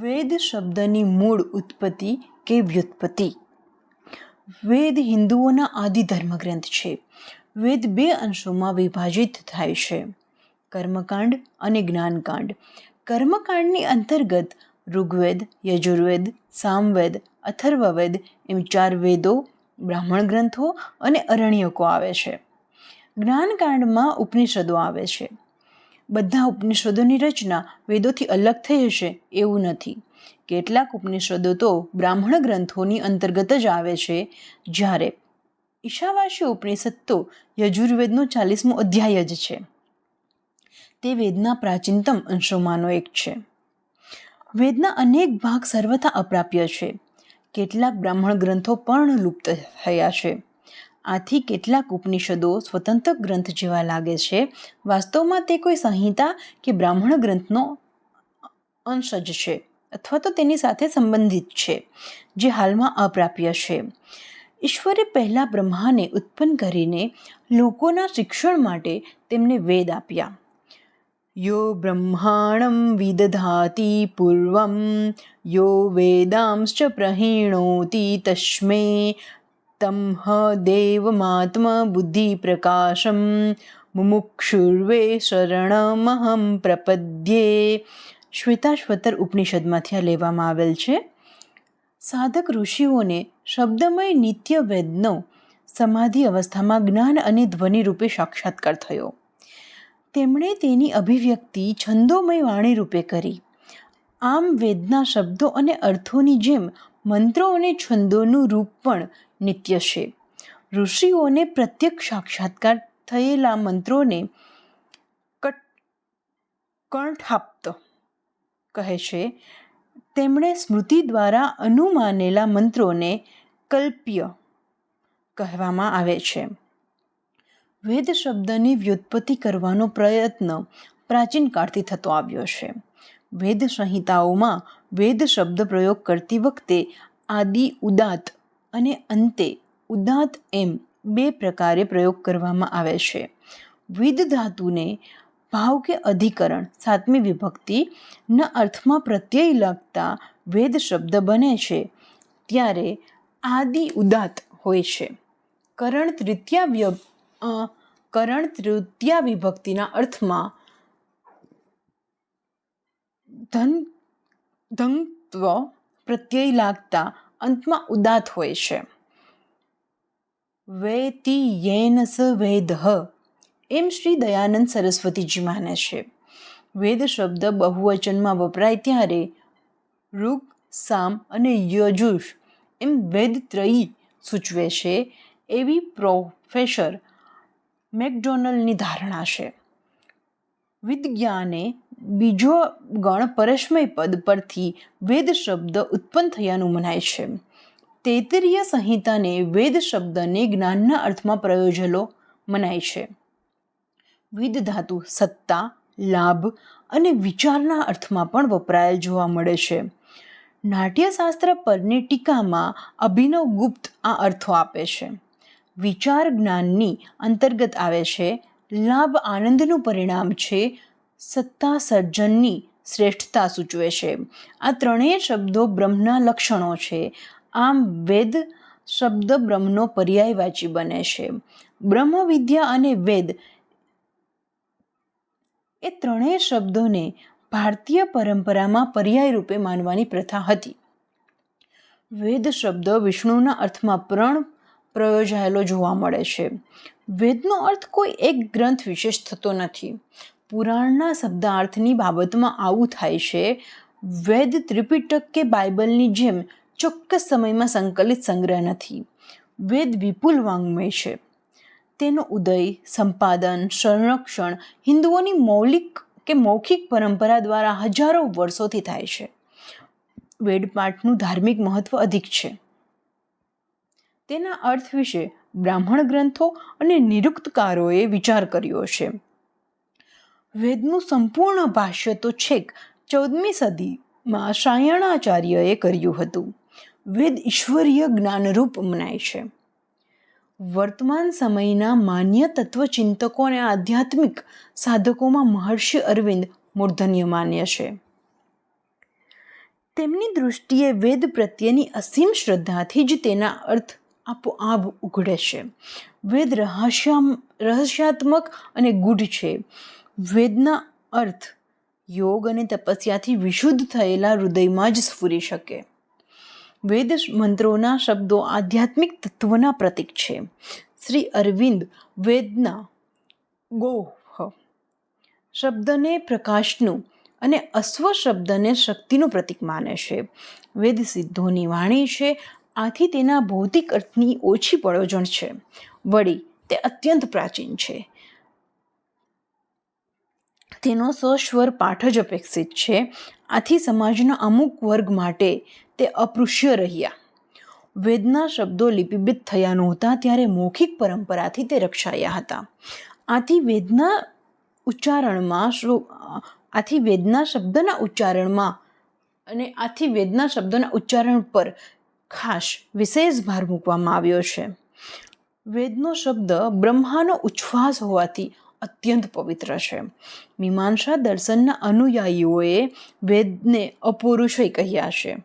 વેદ શબ્દની મૂળ ઉત્પત્તિ કે વ્યુત્પત્તિ. વેદ હિન્દુઓના આદિ ધર્મગ્રંથ છે. વેદ બે અંશોમાં વિભાજિત થાય છે. કર્મકાંડ અને જ્ઞાનકાંડ. કર્મકાંડની અંતર્ગત ઋગ્વેદ, યજુર્વેદ, સામવેદ, અથર્વવેદ એમ ચાર વેદો, બ્રાહ્મણ ગ્રંથો અને અરણ્યકો આવે છે. જ્ઞાનકાંડમાં ઉપનિષદો આવે છે. બધા ઉપનિષદોની રચના વેદોથી અલગ થઈ હશે એવું નથી. કેટલાક ઉપનિષદો તો બ્રાહ્મણ ગ્રંથોની અંતર્ગત જ આવે છે. જ્યારે ઈશાવાસી ઉપનિષદ તો યજુર્વેદનો ચાલીસમો અધ્યાય જ છે. તે વેદના પ્રાચીનતમ અંશોમાંનો એક છે. વેદના અનેક ભાગ સર્વથા અપ્રાપ્ય છે. કેટલાક બ્રાહ્મણ ગ્રંથો પણ લુપ્ત થયા છે. આથી કેટલાક ઉપનિષદો સ્વતંત્ર ગ્રંથ જેવા લાગે છે. વાસ્તવમાં તે કોઈ સંહિતા કે બ્રાહ્મણ ગ્રંથનો અંશ જ છે અથવા તો તેની સાથે સંબંધિત છે, જે હાલમાં અપ્રાપ્ય છે. ઈશ્વરે પહેલાં બ્રહ્માને ઉત્પન્ન કરીને લોકોના શિક્ષણ માટે તેમને વેદ આપ્યા. યો બ્રહ્માણમ વિદધાતિ પૂર્વમ, યો વેદાંશ્ચ પ્રહીણોતિ તસ્મે તમઃ દેવમાત્મ બુદ્ધિ પ્રકાશમ મુમુક્ષુર્વે શરણમહમ પ્રપદ્યે શ્વેતાશ્વતર ઉપનિષદમાંથી આ લેવામાં આવેલ છે। સાધક ઋષિઓને શબ્દમય નિત્ય વેદનો, સમાધિ અવસ્થામાં જ્ઞાન અને ધ્વનિ રૂપે સાક્ષાત્કાર થયો। તેમણે તેની અભિવ્યક્તિ છંદોમય વાણી રૂપે કરી। આમ વેદના શબ્દો અને અર્થોની જેમ મંત્રો અને છંદોનું રૂપ પણ નિત્ય છે ઋષિઓને પ્રત્યક્ષ સાક્ષાત્કાર થયેલા મંત્રોને કંઠાપ્ત કહે છે. તેમણે સ્મૃતિ દ્વારા અનુમાનેલા મંત્રોને કલ્પ્ય કહેવામાં આવે છે. વેદ શબ્દની વ્યુત્પત્તિ કરવાનો પ્રયત્ન પ્રાચીન કાળથી થતો આવ્યો છે. વેદ સંહિતાઓમાં વેદ શબ્દ પ્રયોગ કરતી વખતે આદિ ઉદાત અને અંતે ઉદાત એમ બે પ્રકારે પ્રયોગ કરવામાં આવે છે. વિધ ધાતુને ભાવ કે અધિકરણ સાતમી વિભક્તિ ન અર્થમાં પ્રત્યય લાગતા વેદ શબ્દ બને છે, ત્યારે આદિ ઉદાત હોય છે. કરણ તૃતીયા કરણ તૃતીયા વિભક્તિના અર્થમાં ધન ધંત્વ પ્રત્યય લાગતા અંતમાં ઉદાત હોય છે. વેતિ યેન સ વેદ એમ શ્રી દયાનંદ સરસ્વતીજી માને છે. વેદ શબ્દ બહુવચનમાં વપરાય ત્યારે ઋગ, સામ અને યજુષ એમ વેદ ત્રયી સૂચવે છે એવી પ્રોફેસર મેકડોનલ્ડની ધારણા છે. વિજ્ઞાને બીજો ગણ પરસ્મય પદ પરથી વેદ શબ્દ ઉત્પન્ન થયાનું મનાય છે. તૈતરીય સંહિતાને વેદ શબ્દને જ્ઞાનના અર્થમાં પ્રયોજેલો મનાય છે. વિદ ધાતુ સત્તા, લાભ અને વિચારના અર્થમાં પણ વપરાયેલ જોવા મળે છે. નાટ્યશાસ્ત્ર પરની ટીકામાં અભિનવ ગુપ્ત આ અર્થો આપે છે. વિચાર જ્ઞાનની અંતર્ગત આવે છે, લાભ આનંદનું પરિણામ છે સત્તા સર્જનની શ્રેષ્ઠતા સૂચવે છે. આ ત્રણેય શબ્દો બ્રહ્મના લક્ષણો છે. આમ વેદ શબ્દ બ્રહ્મનો પર્યાયવાચી બને છે. બ્રહ્મ વિદ્યા અને વેદ એ ત્રણેય શબ્દોને ભારતીય પરંપરામાં પર્યાય રૂપે માનવાની પ્રથા હતી. વેદ શબ્દ વિષ્ણુના અર્થમાં પ્રણ પ્રયોજાયેલો જોવા મળે છે. વેદનો અર્થ કોઈ એક ગ્રંથ વિશેષ થતો નથી. પુરાણના શબ્દાર્થની બાબતમાં આવું થાય છે, વેદ ત્રિપિટક કે બાઇબલની જેમ ચોક્કસ સમયમાં સંકલિત સંગ્રહ નથી. વેદ વિપુલ વાંગ્મય છે. તેનો ઉદય, સંપાદન, સંરક્ષણ હિન્દુઓની મૌલિક કે મૌખિક પરંપરા દ્વારા હજારો વર્ષોથી થાય છે. વેદપાઠનું ધાર્મિક મહત્વ અધિક છે. તેના અર્થ વિશે બ્રાહ્મણ ગ્રંથો અને નિરુક્તકારોએ વિચાર કર્યો છે. વેદનું સંપૂર્ણ ભાષ્ય તો છેક ચૌદમી સદીમાં સાયણાચાર્યએ કર્યું હતું. વેદ ઈશ્વરીય જ્ઞાનરૂપ મનાય છે. વર્તમાન સમયના માન્ય તત્વચિંતકો અને આધ્યાત્મિક સાધકોમાં મહર્ષિ અરવિંદ મૂર્ધન્ય માન્ય છે. તેમની દૃષ્ટિએ વેદ પ્રત્યેની અસીમ શ્રદ્ધાથી જ તેના અર્થ આપોઆપ ઉઘડે છે. વેદ રહસ્ય રહસ્યાત્મક અને ગૂઢ છે. વેદના અર્થ યોગ અને તપસ્યાથી વિશુદ્ધ થયેલા હૃદયમાં જ સ્ફુરી શકે. વેદ મંત્રોના શબ્દો આધ્યાત્મિક તત્વના પ્રતીક છે. શ્રી અરવિંદ વેદના ગોહ શબ્દને પ્રકાશનું અને અશ્વ શબ્દને શક્તિનું પ્રતીક માને છે. વેદ સિદ્ધોની વાણી છે. આથી તેના ભૌતિક અર્થની ઓછી પળોજણ છે. વળી તે અત્યંત પ્રાચીન છે. તેનો સસ્વર પાઠ જ અપેક્ષિત છે. આથી સમાજના અમુક વર્ગ માટે તે અપૃશ્ય રહ્યા. વેદના શબ્દો લિપિબિત થયા નહોતા ત્યારે મૌખિક પરંપરાથી તે રક્ષાયા હતા. આથી વેદના ઉચ્ચારણમાં આથી વેદના શબ્દના ઉચ્ચારણમાં અને આથી વેદના શબ્દોના ઉચ્ચારણ પર ખાસ વિશેષ ભાર મૂકવામાં આવ્યો છે. વેદનો શબ્દ બ્રહ્માનો ઉચ્છ્વાસ હોવાથી અત્યંત પવિત્ર છે. મીમાંસા દર્શનના અનુયાયીઓએ વેદને અપૌરુષય કહ્યા છે.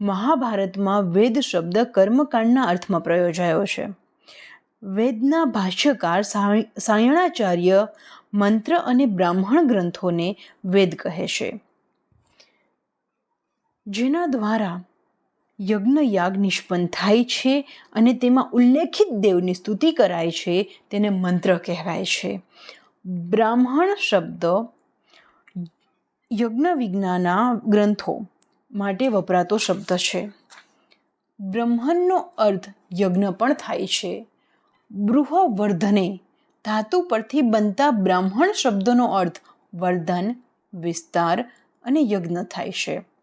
મહાભારતમાં વેદ શબ્દ કર્મકાંડના અર્થમાં પ્રયોજાયો છે. વેદના ભાષ્યકાર સાયણાચાર્ય મંત્ર અને બ્રાહ્મણ ગ્રંથોને વેદ કહે છે. જેના દ્વારા યજ્ઞ યાગ નિષ્પન્ન થાય છે અને તેમાં ઉલ્લેખિત દેવની સ્તુતિ કરાય છે તેને મંત્ર કહેવાય છે. બ્રાહ્મણ શબ્દ યજ્ઞ વિજ્ઞાના ગ્રંથો માટે વપરાતો શબ્દ છે. બ્રહ્મણનો અર્થ યજ્ઞ પણ થાય છે. બૃહવર્ધને ધાતુ પરથી બનતા બ્રાહ્મણ શબ્દનો અર્થ વર્ધન, વિસ્તાર અને યજ્ઞ થાય છે.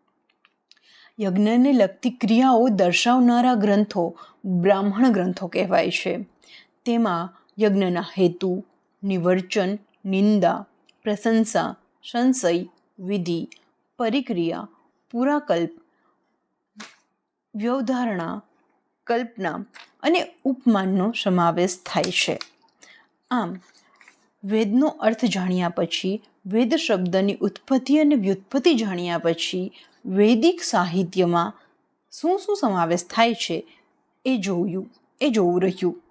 યજ્ઞને લગતી ક્રિયાઓ દર્શાવનારા ગ્રંથો બ્રાહ્મણ ગ્રંથો કહેવાય છે. તેમાં યજ્ઞના હેતુ, નિવર્ચન, નિંદા, પ્રશંસા, સંશય, વિધિ, પરિક્રિયા, પુરાકલ્પ, વ્યવધારણા, કલ્પના અને ઉપમાનનો સમાવેશ થાય છે. આમ, વેદનો અર્થ જાણ્યા પછી, વેદ શબ્દની ઉત્પત્તિ અને વ્યુત્પત્તિ જાણ્યા પછી વૈદિક સાહિત્યમાં શું શું સમાવેશ થાય છે એ જોયું એ જોવું રહ્યું.